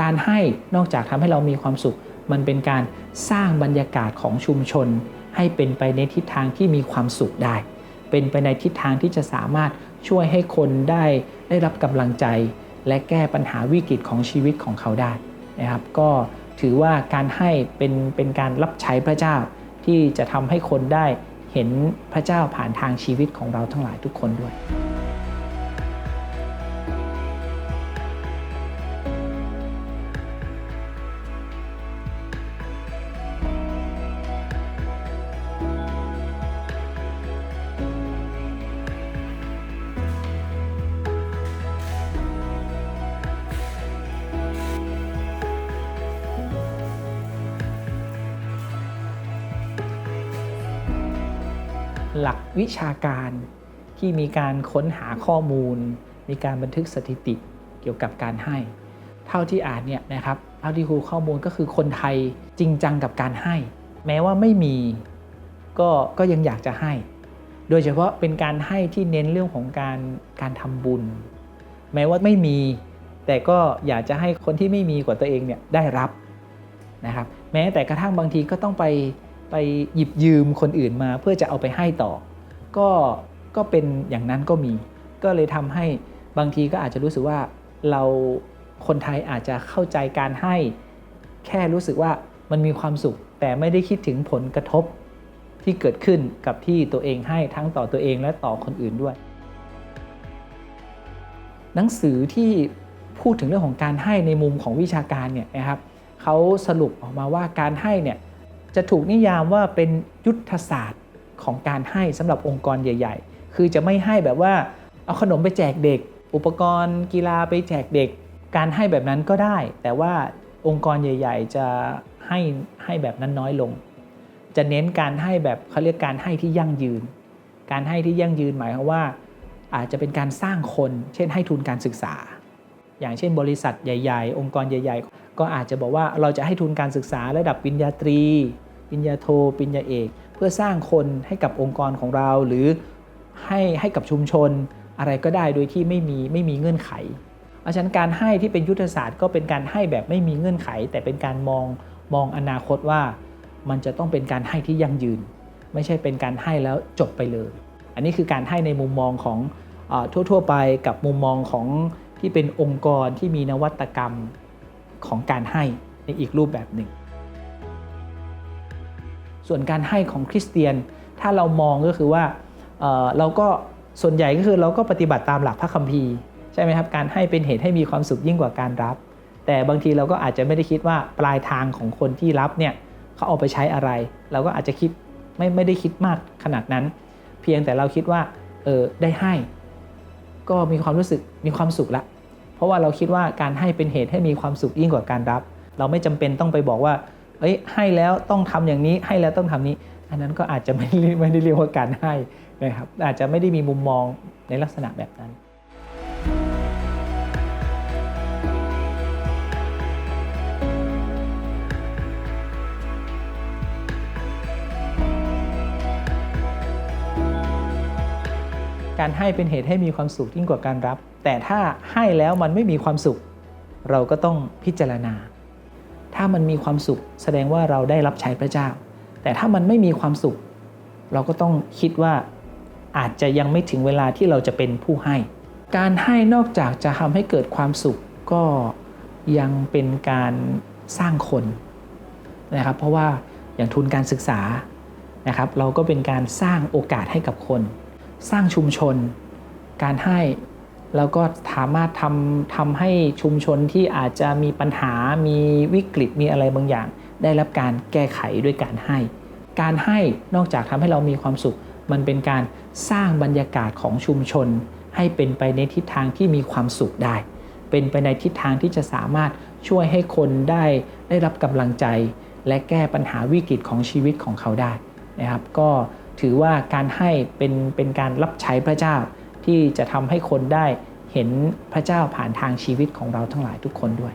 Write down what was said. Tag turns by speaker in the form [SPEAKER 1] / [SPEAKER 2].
[SPEAKER 1] การให้นอกจากทำให้เรามีความสุข มันเป็นการสร้างบรรยากาศของชุมชน ให้เป็นไปในทิศทางที่มีความสุขได้ เป็นไปในทิศทางที่จะสามารถช่วยให้คนได้ได้รับกำลังใจ และแก้ปัญหาวิกฤตของชีวิตของเขาได้นะครับ ก็ถือว่าการให้เป็นเป็นการรับใช้พระเจ้าที่จะทำให้คนได้เห็นพระเจ้าผ่านทางชีวิตของเราทั้งหลายทุกคนด้วย หลักวิชาการที่มีการค้นหาข้อมูล มีการบันทึกสถิติเกี่ยวกับการให้ เท่าที่อ่านเนี่ยนะครับเท่าที่ครูข้อมูลก็คือคนไทยจริงจังกับการให้ แม้ว่าไม่มีก็ก็ยังอยากจะให้ โดยเฉพาะเป็นการให้ที่เน้นเรื่องของการการทำบุญ แม้ว่าไม่มีแต่ก็อยากจะให้คนที่ไม่มีกว่าตัวเองเนี่ยได้รับนะครับ แม้แต่กระทั่งบางทีก็ต้องไป ไปหยิบยืมคนอื่นมาเพื่อจะเอาไปให้ต่อ ก็ก็เป็นอย่างนั้นก็มี ก็เลยทำให้บางทีก็อาจจะรู้สึกว่าเราคนไทยอาจจะเข้าใจการให้ แค่รู้สึกว่ามันมีความสุข แต่ไม่ได้คิดถึงผลกระทบที่เกิดขึ้นกับที่ตัวเองให้ทั้งต่อตัวเองและต่อคนอื่นด้วย หนังสือที่พูดถึงเรื่องของการให้ในมุมของวิชาการเนี่ยนะครับเขาสรุปออกมาว่าการให้เนี่ย จะถูกนิยามว่าเป็นยุทธศาสตร์ของการให้สำหรับองค์กรใหญ่ ๆ คือจะไม่ให้แบบว่าเอาขนมไปแจกเด็ก อุปกรณ์กีฬาไปแจกเด็ก การให้แบบนั้นก็ได้ แต่ว่าองค์กรใหญ่ ๆ จะให้ให้แบบนั้นน้อยลง จะเน้นการให้แบบเขาเรียกการให้ที่ยั่งยืน การให้ที่ยั่งยืนหมายความว่า อาจจะเป็นการสร้างคน เช่นให้ทุนการศึกษา อย่างเช่น บริษัทใหญ่ ๆ องค์กรใหญ่ ๆ ก็อาจจะบอกว่าเราจะให้ทุนการศึกษาระดับปริญญาตรี ปริญญาโทปริญญาเอก เพื่อสร้างคนให้กับองค์กรของเรา หรือให้ให้กับชุมชน อะไรก็ได้โดยที่ไม่มีไม่มีเงื่อนไข เพราะฉะนั้นการให้ที่เป็นยุทธศาสตร์ก็เป็นการให้แบบไม่มีเงื่อนไข แต่เป็นการมองมองอนาคตว่า มันจะต้องเป็นการให้ที่ยั่งยืน ไม่ใช่เป็นการให้แล้วจบไปเลย อันนี้คือการให้ในมุมมองของอทั่ว ๆ ไปกับมุมมองของที่เป็นองค์กรที่มีนวัตกรรมของการให้ในอีกรูปแบบหนึ่ง ส่วนการให้ของคริสเตียน ถ้าเรามองก็คือว่าเเราก็ส่วนใหญ่ก็คือเราก็ปฏิบัติตามหลักพระคัมภีร์ใช่ไหมครับการให้เป็นเหตุให้มีความสุขยิ่งกว่าการรับ แต่บางทีเราก็อาจจะไม่ได้คิดว่าปลายทางของคนที่รับเนี่ยเขาเอาไปใช้อะไร เราก็อาจจะคิดไม่ไม่ได้คิดมากขนาดนั้น เพียงแต่เราคิดว่าเออได้ให้ ก็มีความรู้สึกมีความสุขละเพราะว่าเราคิดว่าการให้เป็นเหตุให้มีความสุขยิ่งกว่าการรับ เราไม่จำเป็นต้องไปบอกว่า เอ้ยให้แล้วต้องทำอย่างนี้ให้แล้วต้องทำนี้ อันนั้นก็อาจจะไม่ได้ไม่ได้เรียกว่าการให้นะครับอาจจะไม่ได้มีมุมมองในลักษณะแบบนั้นการให้เป็นเหตุให้มีความสุขยิ่งกว่าการรับ แต่ถ้าให้แล้วมันไม่มีความสุข เราก็ต้องพิจารณา ถ้ามันมีความสุขแสดงว่าเราได้รับใช้พระเจ้า แต่ถ้ามันไม่มีความสุข เราก็ต้องคิดว่าอาจจะยังไม่ถึงเวลาที่เราจะเป็นผู้ให้ การให้นอกจากจะทำให้เกิดความสุขก็ยังเป็นการสร้างคนนะครับ เพราะว่าอย่างทุนการศึกษานะครับ เราก็เป็นการสร้างโอกาสให้กับคน สร้างชุมชน การให้ แล้วก็สามารถทำทำให้ชุมชนที่อาจจะมีปัญหา มีวิกฤต มีอะไรบางอย่าง ได้รับการแก้ไขด้วยการให้ การให้นอกจากทำให้เรามีความสุข มันเป็นการสร้างบรรยากาศของชุมชน ให้เป็นไปในทิศทางที่มีความสุขได้ เป็นไปในทิศทางที่จะสามารถช่วยให้คนได้ได้รับกำลังใจ และแก้ปัญหาวิกฤตของชีวิตของเขาได้นะครับ ก็ถือว่าการให้เป็นเป็นการรับใช้พระเจ้าที่จะทำให้คนได้ เห็นพระเจ้าผ่านทางชีวิตของเราทั้งหลายทุกคนด้วย